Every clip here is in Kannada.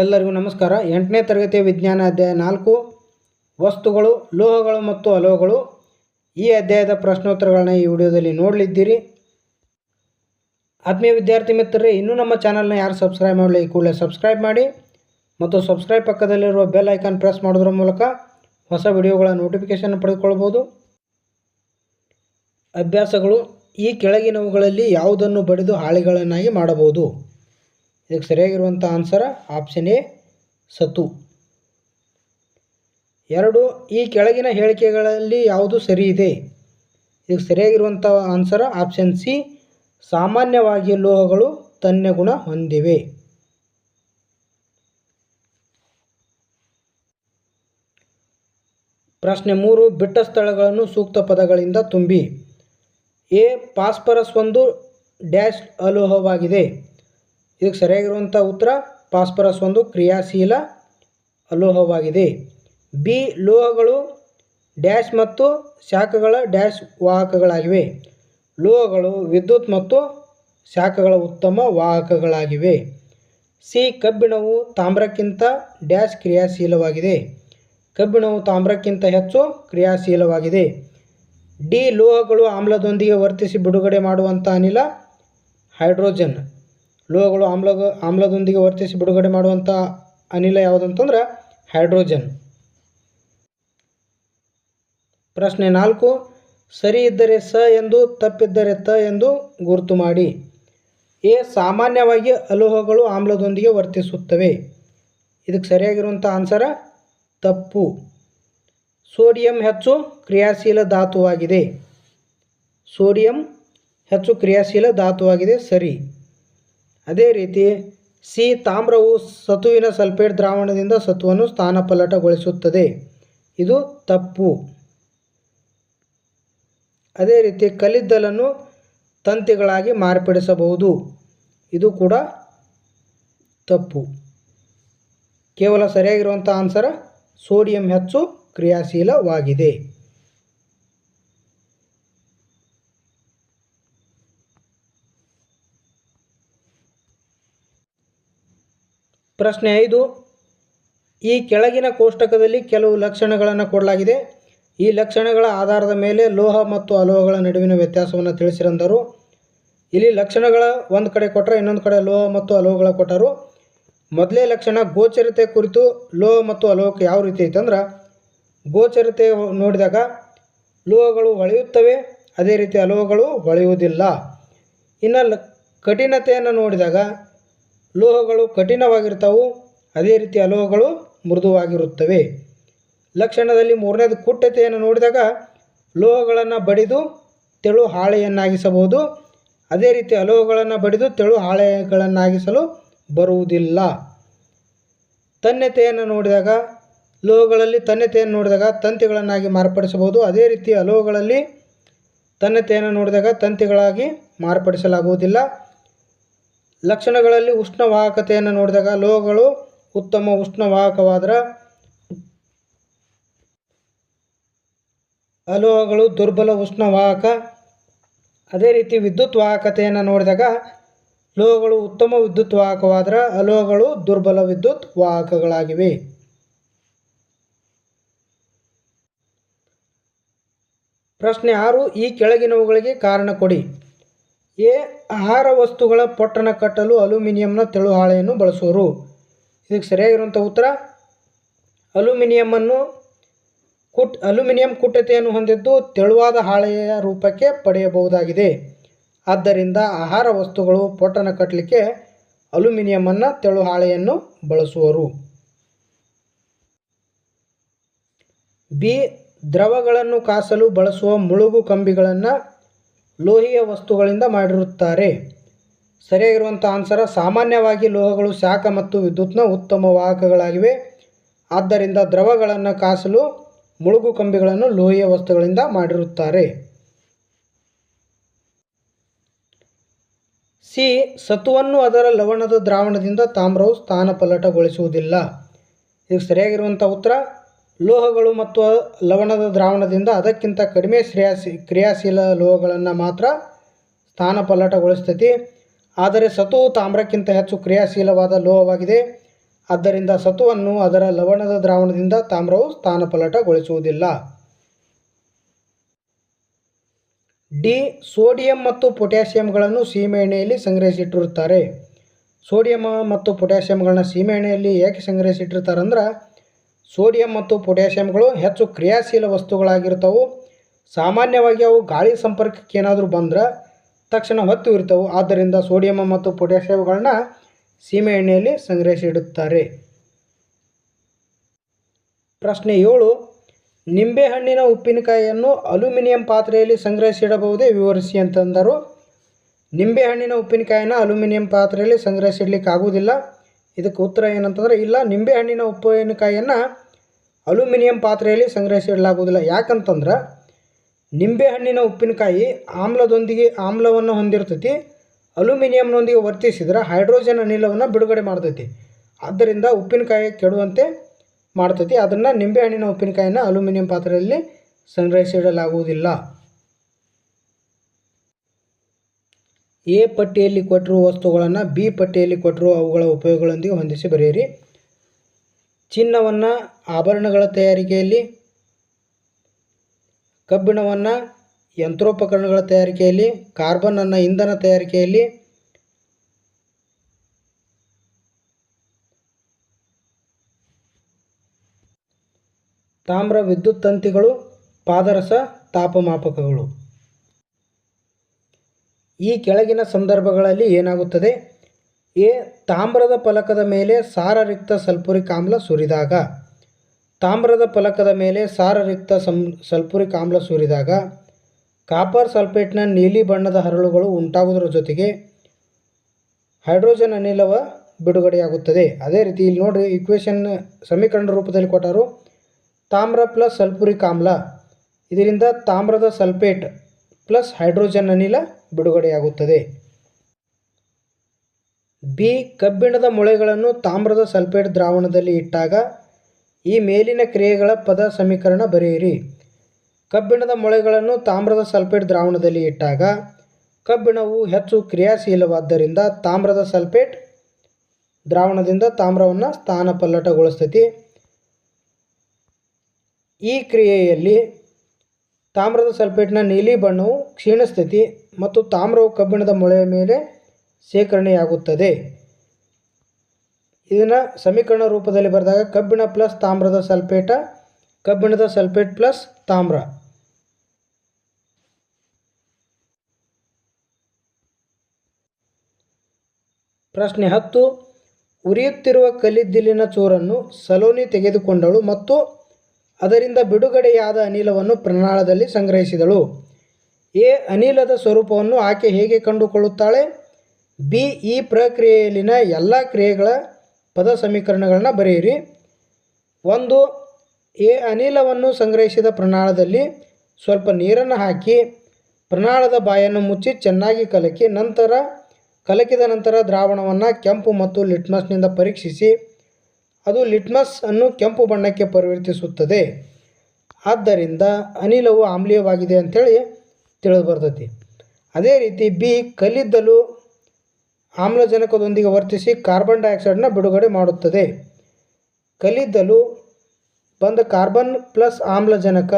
ಎಲ್ಲರಿಗೂ ನಮಸ್ಕಾರ. ಎಂಟನೇ ತರಗತಿಯ ವಿಜ್ಞಾನ ಅಧ್ಯಾಯ ನಾಲ್ಕು. ವಸ್ತುಗಳು, ಲೋಹಗಳು ಮತ್ತು ಅಲೋಹಗಳು. ಈ ಅಧ್ಯಾಯದ ಪ್ರಶ್ನೋತ್ತರಗಳನ್ನ ಈ ವಿಡಿಯೋದಲ್ಲಿ ನೋಡಲಿದ್ದೀರಿ. ಆತ್ಮೀಯ ವಿದ್ಯಾರ್ಥಿ ಮಿತ್ರರೇ, ಇನ್ನೂ ನಮ್ಮ ಚಾನಲ್ನ ಯಾರು ಸಬ್ಸ್ಕ್ರೈಬ್ ಮಾಡಲಿ ಈ ಕೂಡಲೇ ಸಬ್ಸ್ಕ್ರೈಬ್ ಮಾಡಿ. ಮತ್ತು ಸಬ್ಸ್ಕ್ರೈಬ್ ಪಕ್ಕದಲ್ಲಿರುವ ಬೆಲ್ ಐಕಾನ್ ಪ್ರೆಸ್ ಮಾಡೋದ್ರ ಮೂಲಕ ಹೊಸ ವಿಡಿಯೋಗಳ ನೋಟಿಫಿಕೇಷನ್ ಪಡೆದುಕೊಳ್ಬೋದು. ಅಭ್ಯಾಸಗಳು, ಈ ಕೆಳಗಿನವುಗಳಲ್ಲಿ ಯಾವುದನ್ನು ಬಡಿದು ಹಾಳೆಗಳನ್ನಾಗಿ ಮಾಡಬಹುದು? ಇದಕ್ಕೆ ಸರಿಯಾಗಿರುವಂಥ ಆನ್ಸರ್ ಆಪ್ಷನ್ ಎ ಸತು ಎರಡು, ಈ ಕೆಳಗಿನ ಹೇಳಿಕೆಗಳಲ್ಲಿ ಯಾವುದು ಸರಿ ಇದೆ? ಇದಕ್ಕೆ ಸರಿಯಾಗಿರುವಂಥ ಆನ್ಸರ್ ಆಪ್ಷನ್ ಸಿ ಸಾಮಾನ್ಯವಾಗಿ ಲೋಹಗಳು ತನ್ಯ ಗುಣ ಹೊಂದಿವೆ. ಪ್ರಶ್ನೆ ಮೂರು, ಬಿಟ್ಟ ಸ್ಥಳಗಳನ್ನು ಸೂಕ್ತ ಪದಗಳಿಂದ ತುಂಬಿ. ಎ, ಪಾಸ್ಪರಸ್ ಒಂದು ಡ್ಯಾಶ್ ಅಲೋಹವಾಗಿದೆ. ಇದಕ್ಕೆ ಸರಿಯಾಗಿರುವಂಥ ಉತ್ತರ ಫಾಸ್ಫರಸ್ ಒಂದು ಕ್ರಿಯಾಶೀಲ ಅಲೋಹವಾಗಿದೆ. ಬಿ ಲೋಹಗಳು ಡ್ಯಾಶ್ ಮತ್ತು ಶಾಖಗಳ ಡ್ಯಾಶ್ ವಾಹಕಗಳಾಗಿವೆ. ಲೋಹಗಳು ವಿದ್ಯುತ್ ಮತ್ತು ಶಾಖಗಳ ಉತ್ತಮ ವಾಹಕಗಳಾಗಿವೆ. C ಕಬ್ಬಿಣವು ತಾಮ್ರಕ್ಕಿಂತ dash ಕ್ರಿಯಾಶೀಲವಾಗಿದೆ. ಕಬ್ಬಿಣವು ತಾಮ್ರಕ್ಕಿಂತ ಹೆಚ್ಚು ಕ್ರಿಯಾಶೀಲವಾಗಿದೆ. ಡಿ ಲೋಹಗಳು ಆಮ್ಲದೊಂದಿಗೆ ವರ್ತಿಸಿ ಬಿಡುಗಡೆ ಮಾಡುವಂಥ ಅನಿಲ ಹೈಡ್ರೋಜನ್. ಲೋಹಗಳು ಆಮ್ಲ ಆಮ್ಲದೊಂದಿಗೆ ವರ್ತಿಸಿ ಬಿಡುಗಡೆ ಮಾಡುವಂಥ ಅನಿಲ ಯಾವುದಂತಂದ್ರೆ ಹೈಡ್ರೋಜನ್. ಪ್ರಶ್ನೆ ನಾಲ್ಕು, ಸರಿ ಇದ್ದರೆ ಸ ಎಂದು, ತಪ್ಪಿದ್ದರೆ ತ ಎಂದು ಗುರುತು ಮಾಡಿ. ಎ, ಸಾಮಾನ್ಯವಾಗಿ ಅಲೋಹಗಳು ಆಮ್ಲದೊಂದಿಗೆ ವರ್ತಿಸುತ್ತವೆ. ಇದಕ್ಕೆ ಸರಿಯಾಗಿರುವಂಥ ಆನ್ಸರ ತಪ್ಪು. ಸೋಡಿಯಂ ಹೆಚ್ಚು ಕ್ರಿಯಾಶೀಲ ಧಾತುವಾಗಿದೆ. ಸೋಡಿಯಂ ಹೆಚ್ಚು ಕ್ರಿಯಾಶೀಲ ಧಾತುವಾಗಿದೆ, ಸರಿ. ಅದೇ ರೀತಿ ಸಿ ತಾಮ್ರವು ಸತುವಿನ ಸಲ್ಫೇಟ್ ದ್ರಾವಣದಿಂದ ಸತುವನ್ನು ಸ್ಥಾನಪಲ್ಲಟಗೊಳಿಸುತ್ತದೆ. ಇದು ತಪ್ಪು. ಅದೇ ರೀತಿ ಕಲ್ಲಿದ್ದಲನ್ನು ತಂತಿಗಳಾಗಿ ಮಾರ್ಪಡಿಸಬಹುದು. ಇದು ಕೂಡ ತಪ್ಪು. ಕೇವಲ ಸರಿಯಾಗಿರುವಂಥ ಆನ್ಸರ್ ಸೋಡಿಯಂ ಹೆಚ್ಚು ಕ್ರಿಯಾಶೀಲವಾಗಿದೆ. ಪ್ರಶ್ನೆ ಐದು, ಈ ಕೆಳಗಿನ ಕೋಷ್ಟಕದಲ್ಲಿ ಕೆಲವು ಲಕ್ಷಣಗಳನ್ನು ಕೊಡಲಾಗಿದೆ. ಈ ಲಕ್ಷಣಗಳ ಆಧಾರದ ಮೇಲೆ ಲೋಹ ಮತ್ತು ಅಲೋಹಗಳ ನಡುವಿನ ವ್ಯತ್ಯಾಸವನ್ನು ತಿಳಿಸಿರಂದರು. ಇಲ್ಲಿ ಲಕ್ಷಣಗಳ ಒಂದು ಕಡೆ ಕೊಟ್ಟರೆ ಇನ್ನೊಂದು ಕಡೆ ಲೋಹ ಮತ್ತು ಅಲೋಹಗಳ ಕೊಟ್ಟರು. ಮೊದಲೇ ಲಕ್ಷಣ ಗೋಚರತೆ ಕುರಿತು ಲೋಹ ಮತ್ತು ಅಲೋಹಕ್ಕೆ ಯಾವ ರೀತಿ ಐತಂದ್ರೆ ಗೋಚರತೆ ನೋಡಿದಾಗ ಲೋಹಗಳು ಹೊಳೆಯುತ್ತವೆ, ಅದೇ ರೀತಿ ಅಲೋಹಗಳು ಹೊಳೆಯುವುದಿಲ್ಲ. ಇನ್ನು ಕಠಿಣತೆಯನ್ನು ನೋಡಿದಾಗ ಲೋಹಗಳು ಕಠಿಣವಾಗಿರ್ತಾವು, ಅದೇ ರೀತಿ ಅಲೋಹಗಳು ಮೃದುವಾಗಿರುತ್ತವೆ. ಲಕ್ಷಣದಲ್ಲಿ ಮೂರನೇದು ಕುಟ್ಟತೆಯನ್ನು ನೋಡಿದಾಗ, ಲೋಹಗಳನ್ನು ಬಡಿದು ತೆಳು ಹಾಳೆಯನ್ನಾಗಿಸಬಹುದು. ಅದೇ ರೀತಿ ಅಲೋಹಗಳನ್ನು ಬಡಿದು ತೆಳು ಹಾಳೆಗಳನ್ನಾಗಿಸಲು ಬರುವುದಿಲ್ಲ. ತನ್ಯತೆಯನ್ನು ನೋಡಿದಾಗ, ಲೋಹಗಳಲ್ಲಿ ತನ್ಯತೆಯನ್ನು ನೋಡಿದಾಗ ತಂತಿಗಳನ್ನಾಗಿ ಮಾರ್ಪಡಿಸಬಹುದು. ಅದೇ ರೀತಿ ಅಲೋಹಗಳಲ್ಲಿ ತನ್ನತೆಯನ್ನು ನೋಡಿದಾಗ ತಂತಿಗಳಾಗಿ ಮಾರ್ಪಡಿಸಲಾಗುವುದಿಲ್ಲ. ಲಕ್ಷಣಗಳಲ್ಲಿ ಉಷ್ಣವಾಹಕತೆಯನ್ನು ನೋಡಿದಾಗ ಲೋಹಗಳು ಉತ್ತಮ ಉಷ್ಣವಾಹಕವಾದರೆ ಅಲೋಹಗಳು ದುರ್ಬಲ ಉಷ್ಣವಾಹಕ. ಅದೇ ರೀತಿ ವಿದ್ಯುತ್ ವಾಹಕತೆಯನ್ನು ನೋಡಿದಾಗ ಲೋಹಗಳು ಉತ್ತಮ ವಿದ್ಯುತ್ ವಾಹಕವಾದರೆ ಅಲೋಹಗಳು ದುರ್ಬಲ ವಿದ್ಯುತ್ ವಾಹಕಗಳಾಗಿವೆ. ಪ್ರಶ್ನೆ ಆರು, ಈ ಕೆಳಗಿನವುಗಳಿಗೆ ಕಾರಣ ಕೊಡಿ. ಎ, ಆಹಾರ ವಸ್ತುಗಳ ಪೊಟ್ಟಣ ಕಟ್ಟಲು ಅಲ್ಯೂಮಿನಿಯಂನ ತೆಳು ಹಾಳೆಯನ್ನು ಬಳಸುವರು ಇದಕ್ಕೆ ಸರಿಯಾಗಿರುವಂಥ ಉತ್ತರ ಅಲ್ಯೂಮಿನಿಯಮನ್ನು ಕುಟ್, ಅಲ್ಯೂಮಿನಿಯಂ ಕುಟ್ಟತೆಯನ್ನು ಹೊಂದಿದ್ದು ತೆಳುವಾದ ಹಾಳೆಯ ರೂಪಕ್ಕೆ ಪಡೆಯಬಹುದಾಗಿದೆ. ಆದ್ದರಿಂದ ಆಹಾರ ವಸ್ತುಗಳು ಪೊಟ್ಟಣ ಕಟ್ಟಲಿಕ್ಕೆ ಅಲ್ಯೂಮಿನಿಯಮನ್ನು ತೆಳು ಹಾಳೆಯನ್ನು ಬಳಸುವರು. ಬಿ, ದ್ರವಗಳನ್ನು ಕಾಸಲು ಬಳಸುವ ಮುಳುಗು ಕಂಬಿಗಳನ್ನು ಲೋಹೀಯ ವಸ್ತುಗಳಿಂದ ಮಾಡಿರುತ್ತಾರೆ. ಸರಿಯಾಗಿರುವಂಥ ಆನ್ಸರ, ಸಾಮಾನ್ಯವಾಗಿ ಲೋಹಗಳು ಶಾಖ ಮತ್ತು ವಿದ್ಯುತ್ನ ಉತ್ತಮ ವಾಹಕಗಳಾಗಿವೆ. ಆದ್ದರಿಂದ ದ್ರವಗಳನ್ನು ಕಾಸಲು ಮುಳುಗು ಕಂಬಿಗಳನ್ನು ಲೋಹೀಯ ವಸ್ತುಗಳಿಂದ ಮಾಡಿರುತ್ತಾರೆ. ಸಿ. ಸತುವನ್ನು ಅದರ ಲವಣದ ದ್ರಾವಣದಿಂದ ತಾಮ್ರವು ಸ್ಥಾನಪಲ್ಲಟಗೊಳಿಸುವುದಿಲ್ಲ. ಇದು ಸರಿಯಾಗಿರುವಂಥ ಉತ್ತರ ಲೋಹಗಳು ಮತ್ತು ಲವಣದ ದ್ರಾವಣದಿಂದ ಅದಕ್ಕಿಂತ ಕಡಿಮೆ ಶ್ರೇಯಾಸಿ, ಕ್ರಿಯಾಶೀಲ ಲೋಹಗಳನ್ನು ಮಾತ್ರ ಸ್ಥಾನಪಲ್ಲಟಗೊಳಿಸ್ತೈತಿ. ಆದರೆ ಸತುವು ತಾಮ್ರಕ್ಕಿಂತ ಹೆಚ್ಚು ಕ್ರಿಯಾಶೀಲವಾದ ಲೋಹವಾಗಿದೆ. ಆದ್ದರಿಂದ ಸತುವನ್ನು ಅದರ ಲವಣದ ದ್ರಾವಣದಿಂದ ತಾಮ್ರವು ಸ್ಥಾನಪಲ್ಲಟಗೊಳಿಸುವುದಿಲ್ಲ. ಡಿ. ಸೋಡಿಯಂ ಮತ್ತು ಪೊಟ್ಯಾಷಿಯಂಗಳನ್ನು ಸೀಮೆಎಣ್ಣೆಯಲ್ಲಿ ಸಂಗ್ರಹಿಸಿಟ್ಟಿರುತ್ತಾರೆ. ಸೋಡಿಯಂ ಮತ್ತು ಪೊಟ್ಯಾಷಿಯಂಗಳನ್ನ ಸೀಮೆಎಣ್ಣೆಯಲ್ಲಿ ಏಕೆ ಸಂಗ್ರಹಿಸಿಟ್ಟಿರ್ತಾರೆ ಅಂದ್ರೆ ಸೋಡಿಯಂ ಮತ್ತು ಪೊಟ್ಯಾಷಿಯಂಗಳು ಹೆಚ್ಚು ಕ್ರಿಯಾಶೀಲ ವಸ್ತುಗಳಾಗಿರ್ತವೆ. ಸಾಮಾನ್ಯವಾಗಿ ಅವು ಗಾಳಿ ಸಂಪರ್ಕಕ್ಕೆ ಏನಾದರೂ ಬಂದ್ರೆ ತಕ್ಷಣ ಹೊತ್ತು ಇರ್ತವೆ. ಆದ್ದರಿಂದ ಸೋಡಿಯಂ ಮತ್ತು ಪೊಟ್ಯಾಷಿಯಂಗಳನ್ನ ಸೀಮೆ ಎಣ್ಣೆಯಲ್ಲಿ ಸಂಗ್ರಹಿಸಿಡುತ್ತಾರೆ. ಪ್ರಶ್ನೆ ಏಳು. ನಿಂಬೆಹಣ್ಣಿನ ಉಪ್ಪಿನಕಾಯಿಯನ್ನು ಅಲ್ಯೂಮಿನಿಯಂ ಪಾತ್ರೆಯಲ್ಲಿ ಸಂಗ್ರಹಿಸಿಡಬಹುದೇ? ವಿವರಿಸಿ ಅಂತಂದರು. ನಿಂಬೆಹಣ್ಣಿನ ಉಪ್ಪಿನಕಾಯಿನ ಅಲ್ಯೂಮಿನಿಯಂ ಪಾತ್ರೆಯಲ್ಲಿ ಸಂಗ್ರಹಿಸಿಡ್ಲಿಕ್ಕೆ ಆಗುವುದಿಲ್ಲ ಇದಕ್ಕೆ ಉತ್ತರ ಏನಂತಂದರೆ, ಇಲ್ಲ ನಿಂಬೆಹಣ್ಣಿನ ಉಪ್ಪಿನಕಾಯಿಯನ್ನು ಅಲ್ಯೂಮಿನಿಯಂ ಪಾತ್ರೆಯಲ್ಲಿ ಸಂಗ್ರಹಿಸಿಡಲಾಗುವುದಿಲ್ಲ. ಯಾಕಂತಂದ್ರೆ ನಿಂಬೆಹಣ್ಣಿನ ಉಪ್ಪಿನಕಾಯಿ ಆಮ್ಲದೊಂದಿಗೆ ಆಮ್ಲವನ್ನು ಹೊಂದಿರ್ತೈತಿ, ಅಲ್ಯೂಮಿನಿಯಂನೊಂದಿಗೆ ವರ್ತಿಸಿದ್ರೆ ಹೈಡ್ರೋಜನ್ ಅನಿಲವನ್ನು ಬಿಡುಗಡೆ ಮಾಡ್ತೈತಿ. ಆದ್ದರಿಂದ ಉಪ್ಪಿನಕಾಯಿ ಕೆಡುವಂತೆ ಮಾಡ್ತೈತಿ. ಅದನ್ನು ನಿಂಬೆಹಣ್ಣಿನ ಉಪ್ಪಿನಕಾಯಿನ ಅಲ್ಯೂಮಿನಿಯಂ ಪಾತ್ರೆಯಲ್ಲಿ ಸಂಗ್ರಹಿಸಿಡಲಾಗುವುದಿಲ್ಲ. ಎ ಪಟ್ಟಿಯಲ್ಲಿ ಕೊಟ್ಟಿರುವ ವಸ್ತುಗಳನ್ನು ಬಿ ಪಟ್ಟಿಯಲ್ಲಿ ಕೊಟ್ಟಿರುವ ಅವುಗಳ ಉಪಯೋಗಗಳೊಂದಿಗೆ ಹೊಂದಿಸಿ ಬರೆಯಿರಿ. ಚಿನ್ನವನ್ನು ಆಭರಣಗಳ ತಯಾರಿಕೆಯಲ್ಲಿ, ಕಬ್ಬಿಣವನ್ನು ಯಂತ್ರೋಪಕರಣಗಳ ತಯಾರಿಕೆಯಲ್ಲಿ, ಕಾರ್ಬನನ್ನು ಇಂಧನ ತಯಾರಿಕೆಯಲ್ಲಿ, ತಾಮ್ರ ವಿದ್ಯುತ್ ತಂತಿಗಳು, ಪಾದರಸ, ತಾಪಮಾಪಕಗಳು. ಈ ಕೆಳಗಿನ ಸಂದರ್ಭಗಳಲ್ಲಿ ಏನಾಗುತ್ತದೆ? ಎ. ತಾಮ್ರದ ಫಲಕದ ಮೇಲೆ ಸಾರರಿಕ್ತ ಸಲ್ಫುರಿಕ್ ಆಮ್ಲ ಸುರಿದಾಗ. ತಾಮ್ರದ ಫಲಕದ ಮೇಲೆ ಸಾರರಿಕ್ತ ಸಂ, ಸಲ್ಫುರಿಕ್ ಆಮ್ಲ ಸುರಿದಾಗ. ಕಾಪರ್ ಸಲ್ಫೇಟ್ನ ನೀಲಿ ಬಣ್ಣದ ಹರಳುಗಳು ಉಂಟಾಗುವುದರ ಜೊತೆಗೆ ಹೈಡ್ರೋಜನ್ ಅನಿಲವ ಬಿಡುಗಡೆಯಾಗುತ್ತದೆ. ಅದೇ ರೀತಿ ಇಲ್ಲಿ ನೋಡಿರಿ ಇಕ್ವೇಷನ್ ಸಮೀಕರಣ ರೂಪದಲ್ಲಿ ಕೊಟ್ಟರು. ತಾಮ್ರ ಪ್ಲಸ್ ಸಲ್ಫುರಿಕ್ ಆಮ್ಲ. ಇದರಿಂದ ತಾಮ್ರದ ಸಲ್ಫೇಟ್ ಪ್ಲಸ್ ಹೈಡ್ರೋಜನ್ ಅನಿಲ ಬಿಡುಗಡೆಯಾಗುತ್ತದೆ. ಬಿ. ಕಬ್ಬಿಣದ ಮೊಳೆಗಳನ್ನು ತಾಮ್ರದ ಸಲ್ಫೇಟ್ ದ್ರಾವಣದಲ್ಲಿ ಇಟ್ಟಾಗ ಈ ಮೇಲಿನ ಕ್ರಿಯೆಗಳ ಪದ ಸಮೀಕರಣ ಬರೆಯಿರಿ. ಕಬ್ಬಿಣದ ಮೊಳೆಗಳನ್ನು ತಾಮ್ರದ ಸಲ್ಫೇಟ್ ದ್ರಾವಣದಲ್ಲಿ ಇಟ್ಟಾಗ ಕಬ್ಬಿಣವು ಹೆಚ್ಚು ಕ್ರಿಯಾಶೀಲವಾದ್ದರಿಂದ ತಾಮ್ರದ ಸಲ್ಫೇಟ್ ದ್ರಾವಣದಿಂದ ತಾಮ್ರವನ್ನು ಸ್ಥಾನಪಲ್ಲಟಗೊಳಿಸ್ತೈತಿ. ಈ ಕ್ರಿಯೆಯಲ್ಲಿ ತಾಮ್ರದ ಸಲ್ಫೇಟ್ನ ನೀಲಿ ಬಣ್ಣವು ಕ್ಷೀಣಿಸ್ತೈತಿ. ಮತ್ತು ತಾಮ್ರವು ಕಬ್ಬಿಣದ ಮೊಳೆಯ ಮೇಲೆ ಶೇಖರಣೆಯಾಗುತ್ತದೆ. ಇದನ್ನು ಸಮೀಕರಣ ರೂಪದಲ್ಲಿ ಬರೆದಾಗ ಕಬ್ಬಿಣ ಪ್ಲಸ್ ತಾಮ್ರದ ಸಲ್ಫೇಟ ಕಬ್ಬಿಣದ ಸಲ್ಫೇಟ್ ಪ್ಲಸ್ ತಾಮ್ರ. ಪ್ರಶ್ನೆ ಹತ್ತು, ಉರಿಯುತ್ತಿರುವ ಕಲ್ಲಿದ್ದಿಲಿನ ಚೂರನ್ನು ಸಲೋನಿ ತೆಗೆದುಕೊಂಡಳು ಮತ್ತು ಅದರಿಂದ ಬಿಡುಗಡೆಯಾದ ಅನಿಲವನ್ನು ಪ್ರಣಾಳದಲ್ಲಿ ಸಂಗ್ರಹಿಸಿದಳು. ಎ ಅನಿಲದ ಸ್ವರೂಪವನ್ನು ಆಕೆ ಹೇಗೆ ಕಂಡುಕೊಳ್ಳುತ್ತಾಳೆ? ಬಿ ಈ ಪ್ರಕ್ರಿಯೆಯಲ್ಲಿನ ಎಲ್ಲ ಕ್ರಿಯೆಗಳ ಪದ ಸಮೀಕರಣಗಳನ್ನು ಬರೆಯಿರಿ. ಒಂದು, ಎ ಅನಿಲವನ್ನು ಸಂಗ್ರಹಿಸಿದ ಪ್ರಣಾಳದಲ್ಲಿ ಸ್ವಲ್ಪ ನೀರನ್ನು ಹಾಕಿ ಪ್ರಣಾಳದ ಬಾಯನ್ನು ಮುಚ್ಚಿ ಚೆನ್ನಾಗಿ ಕಲಕಿ, ನಂತರ ಕಲಕಿದ ನಂತರ ದ್ರಾವಣವನ್ನು ಕೆಂಪು ಮತ್ತು ಲಿಟ್ಮಸ್ನಿಂದ ಪರೀಕ್ಷಿಸಿ, ಅದು ಲಿಟ್ಮಸ್ ಅನ್ನು ಕೆಂಪು ಬಣ್ಣಕ್ಕೆ ಪರಿವರ್ತಿಸುತ್ತದೆ. ಆದ್ದರಿಂದ ಅನಿಲವು ಆಮ್ಲೀಯವಾಗಿದೆ ಅಂಥೇಳಿ ತಿಳಿದು ಬರ್ತೈತಿ. ಅದೇ ರೀತಿ ಬಿ, ಕಲ್ಲಿದ್ದಲು ಆಮ್ಲಜನಕದೊಂದಿಗೆ ವರ್ತಿಸಿ ಕಾರ್ಬನ್ ಡೈಆಕ್ಸೈಡನ್ನ ಬಿಡುಗಡೆ ಮಾಡುತ್ತದೆ. ಕಲ್ಲಿದ್ದಲು ಬಂದ ಕಾರ್ಬನ್ ಪ್ಲಸ್ ಆಮ್ಲಜನಕ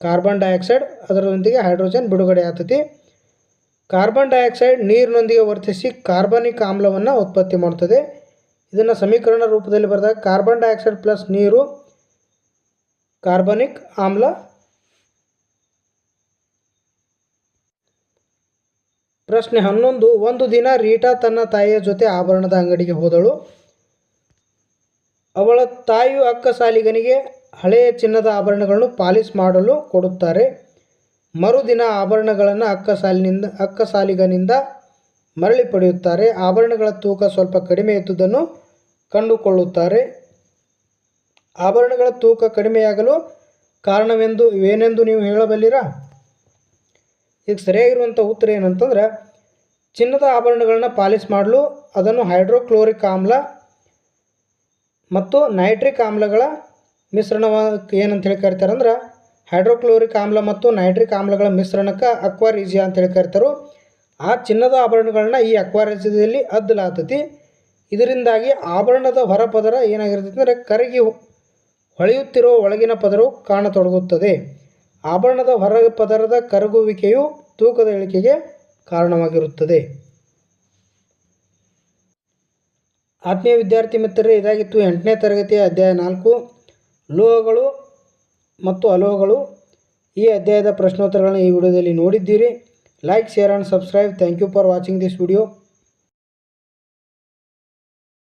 ಕಾರ್ಬನ್ ಡೈಆಕ್ಸೈಡ್ ಅದರೊಂದಿಗೆ ಹೈಡ್ರೋಜನ್ ಬಿಡುಗಡೆ ಆಗ್ತತಿ. ಕಾರ್ಬನ್ ಡೈಆಕ್ಸೈಡ್ ನೀರಿನೊಂದಿಗೆ ವರ್ತಿಸಿ ಕಾರ್ಬನಿಕ್ ಆಮ್ಲವನ್ನು ಉತ್ಪತ್ತಿ ಮಾಡುತ್ತದೆ ಇದನ್ನು ಸಮೀಕರಣ ರೂಪದಲ್ಲಿ ಬರೆದಾಗ ಕಾರ್ಬನ್ ಡೈಆಕ್ಸೈಡ್ ಪ್ಲಸ್ ನೀರು ಕಾರ್ಬನಿಕ್ ಆಮ್ಲ ಪ್ರಶ್ನೆ ಹನ್ನೊಂದು, ಒಂದು ದಿನ ರೀಟಾ ತನ್ನ ತಾಯಿಯ ಜೊತೆ ಆಭರಣದ ಅಂಗಡಿಗೆ ಹೋದಳು. ಅವಳ ತಾಯಿಯು ಅಕ್ಕ ಸಾಲಿಗನಿಗೆ ಹಳೆಯ ಚಿನ್ನದ ಆಭರಣಗಳನ್ನು ಪಾಲಿಸ್ ಮಾಡಲು ಕೊಡುತ್ತಾರೆ. ಮರುದಿನ ಆಭರಣಗಳನ್ನು ಅಕ್ಕ ಸಾಲಿನಿಂದ ಅಕ್ಕ ಸಾಲಿಗನಿಂದ ಮರಳಿ ಪಡೆಯುತ್ತಾರೆ. ಆಭರಣಗಳ ತೂಕ ಸ್ವಲ್ಪ ಕಡಿಮೆ ಇದ್ದುದನ್ನು ಕಂಡುಕೊಳ್ಳುತ್ತಾರೆ. ಆಭರಣಗಳ ತೂಕ ಕಡಿಮೆಯಾಗಲು ಕಾರಣವೆಂದು, ಏನೆಂದು ನೀವು ಹೇಳಬಲ್ಲಿರಾ? ಇದಕ್ಕೆ ಸರಿಯಾಗಿರುವಂಥ ಉತ್ತರ ಏನಂತಂದ್ರೆ, ಚಿನ್ನದ ಆಭರಣಗಳನ್ನ ಪಾಲಿಸ್ ಮಾಡಲು ಅದನ್ನು ಹೈಡ್ರೋಕ್ಲೋರಿಕ್ ಆಮ್ಲ ಮತ್ತು ನೈಟ್ರಿಕ್ ಆಮ್ಲಗಳ ಮಿಶ್ರಣವ ಏನಂತ ಹೇಳಿ ಕರಿತಾರೆ ಅಂದ್ರೆ, ಹೈಡ್ರೋಕ್ಲೋರಿಕ್ ಆಮ್ಲ ಮತ್ತು ನೈಟ್ರಿಕ್ ಆಮ್ಲಗಳ ಮಿಶ್ರಣಕ್ಕೆ ಅಕ್ವಾರೀಜಿಯಾ ಅಂತ ಹೇಳಿ ಕರಿತಾರೆ. ಆ ಚಿನ್ನದ ಆಭರಣಗಳನ್ನ ಈ ಅಕ್ವಾರೀಜಿಯಲ್ಲಿ ಅದ್ದಲಾಗ್ತೈತಿ ಇದರಿಂದಾಗಿ ಆಭರಣದ ಹೊರಪದರ ಏನಾಗಿರ್ತೈತೆ ಅಂದರೆ, ಕರಗಿ ಹೊಳೆಯುತ್ತಿರುವ ಒಳಗಿನ ಪದರವು ಕಾಣತೊಡಗುತ್ತದೆ. ಆಭರಣದ ಹೊರ ಪದರದ ಕರಗುವಿಕೆಯು ತೂಕದ ಇಳಿಕೆಗೆ ಕಾರಣವಾಗಿರುತ್ತದೆ. ಆತ್ಮೀಯ ವಿದ್ಯಾರ್ಥಿ ಮಿತ್ರರೇ, ಇದಾಗಿತ್ತು ಎಂಟನೇ ತರಗತಿಯ ಅಧ್ಯಾಯ ನಾಲ್ಕು. ಲೋಹಗಳು ಮತ್ತು ಅಲೋಹಗಳು. ಈ ಅಧ್ಯಾಯದ ಪ್ರಶ್ನೋತ್ತರಗಳನ್ನು ಈ ವಿಡಿಯೋದಲ್ಲಿ ನೋಡಿದ್ದೀರಿ. Like, share and subscribe. Thank you for watching this video.